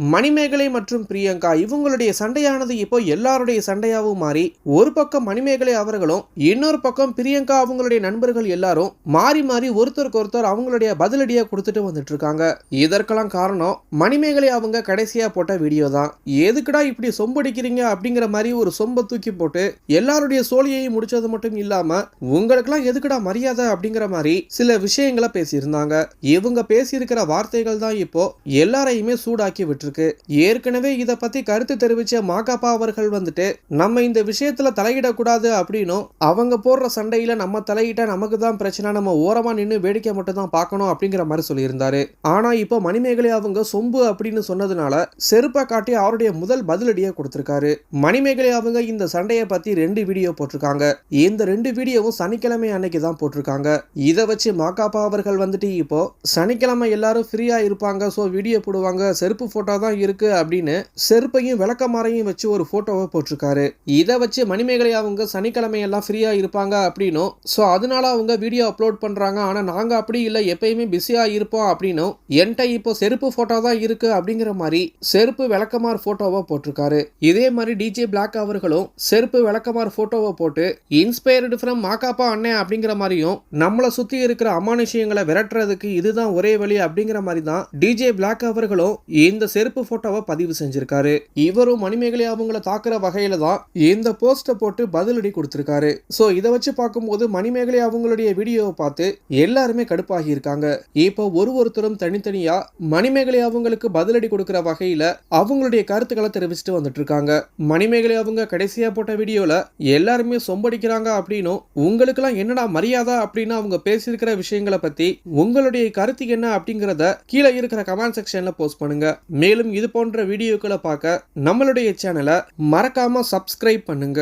மணிமேகலை மற்றும் பிரியங்கா இவங்களுடைய சண்டையானது இப்போ எல்லாருடைய சண்டையாகவும் மாறி ஒரு பக்கம் மணிமேகலை அவர்களும் இன்னொரு பக்கம் பிரியங்கா அவங்களுடைய நண்பர்கள் எல்லாரும் மாறி மாறி ஒருத்தருக்கு ஒருத்தர் அவங்களுடைய பதிலடியா கொடுத்துட்டு வந்துட்டு இருக்காங்க இதற்கெல்லாம் காரணம் மணிமேகலை அவங்க கடைசியா போட்ட வீடியோ தான். எதுக்குடா இப்படி சொம்படிக்கிறீங்க அப்படிங்கிற மாதிரி ஒரு சொம்ப தூக்கி போட்டு எல்லாருடைய சோழியையும் முடிச்சது மட்டும் இல்லாம உங்களுக்கெல்லாம் எதுக்குடா மரியாதை? அப்படிங்கிற மாதிரி சில விஷயங்களை பேசியிருந்தாங்க. இவங்க பேசியிருக்கிற வார்த்தைகள் தான் இப்போ எல்லாரையுமே சூடாக்கி விட்டுருக்கு ஏற்கனவே இதை பத்தி கருத்து தெரிவிச்ச மாகாப்பா அவர்கள் வந்துட்டு நம்ம இந்த விஷயத்துல தலையிடக்கூடாது அப்படின்னும் அவங்க போடுற சண்டையில நம்ம தலையிட்டா நமக்கு தான் பிரச்சனை நம்ம ஓரமா நின்று வேடிக்கை மட்டும் தான் பார்க்கணும் அப்படிங்கிற மாதிரி சொல்லியிருந்தாரு. ஆனா இப்போ மணிமேகலை அவங்க சொம்பு அப்படின்னு சொன்னதுனால செருப்பை காட்டி அவருடைய முதல் பதிலடியை கொடுத்திருக்காரு. மணிமேகலை அவங்க இந்த சண்டையை பத்தி ரெண்டு வீடியோ போட்டிருக்காங்க. இந்த ரெண்டு வீடியோவும் சனிக்கிழமை அன்னைக்கு தான் போட்டிருக்காங்க. இதை வச்சு மாக்காப்பா அவர்கள் வந்துட்டு இப்போ சனிக்கிழமை எல்லாரும் ஃப்ரீயா இருப்பாங்க. ஸோ வீடியோ போடுவாங்க செருப்பு போட்டோ தான் இருக்கு அப்படின்னு செருப்பையும் விளக்கமாறையும் வச்சு ஒரு போட்டோவை போட்டிருக்காரு. இதை வச்சு மணிமேகலை அவங்க சனிக்கிழமை எல்லாம் ஃப்ரீயா இருப்பாங்க அப்படின்னும். ஸோ அதனால அவங்க வீடியோ அப்லோட் பண்றாங்க. ஆனா நாங்க அப்படி இல்லை. எப்பயுமே பிஸியா இருப்போம் அப்படின்னும். என்கிட்ட இப்போ செருப்பு போட்டோ தான் இருக்கு அப்படிங்கிற மாதிரி செருப்பு விளக்கமார் போட்டோவை போட்டிருக்காரு. இதே மாதிரி டிஜே பிளாக் அவர்களும் செருப்பு விளக்கமார் போட்டோவை போட்டு இன்ஸ்பயர்டு ஃப்ரம் மாக்காப்பா அண்ணே அப்படிங்கிற மாதிரியும் நம்மளை சுத்தி இருக்கிற அமானுஷயங்களை விரட்டுறதுக்கு இதுதான் ஒரே வழி அப்படிங்கிற மாதிரி தான் டிஜே பிளாக் அவர்களும் இந்த செருப்பு போட்டோவை பதிவு செஞ்சிருக்காரு. இவரும் மணிமேகலை அவங்கள தாக்குற வகையில தான் இந்த போஸ்ட்டை போட்டு பதிலடி கொடுத்திருக்காரு. ஸோ இதை வச்சு பார்க்கும்போது மணிமேகலை அவங்களுடைய வீடியோவை பார்த்து எல்லாருமே கடுப்பாகி இருக்காங்க. இப்போ ஒரு ஒருத்தரும் தனித்தனியா மணிமேகலை அவங்களுக்கு பதிலடி கொடுக்கிற வகையில அவங்களுடைய கருத்துக்களை தெரிவிச்சுட்டு வந்துட்டு இருக்காங்க. மணிமேகலை அவங்க கடைசியா போட்ட வீடியோல எல்லாருமே சொம்படிக்கிறாங்க அப்படின்னும் உங்களுக்கெல்லாம் என்னடா மரியாதை அப்படின்னு அவங்க பேசியிருக்கிற விஷயங்களை பத்தி உங்களுடைய கருத்து என்ன அப்படிங்கிறத கீழே இருக்கிற கமெண்ட் செக்ஷன்ல போஸ்ட் பண்ணுங்க. மேலும் இது போன்ற வீடியோக்களை பார்க்க நம்மளுடைய சேனலை மறக்காம சப்ஸ்கிரைப் பண்ணுங்க.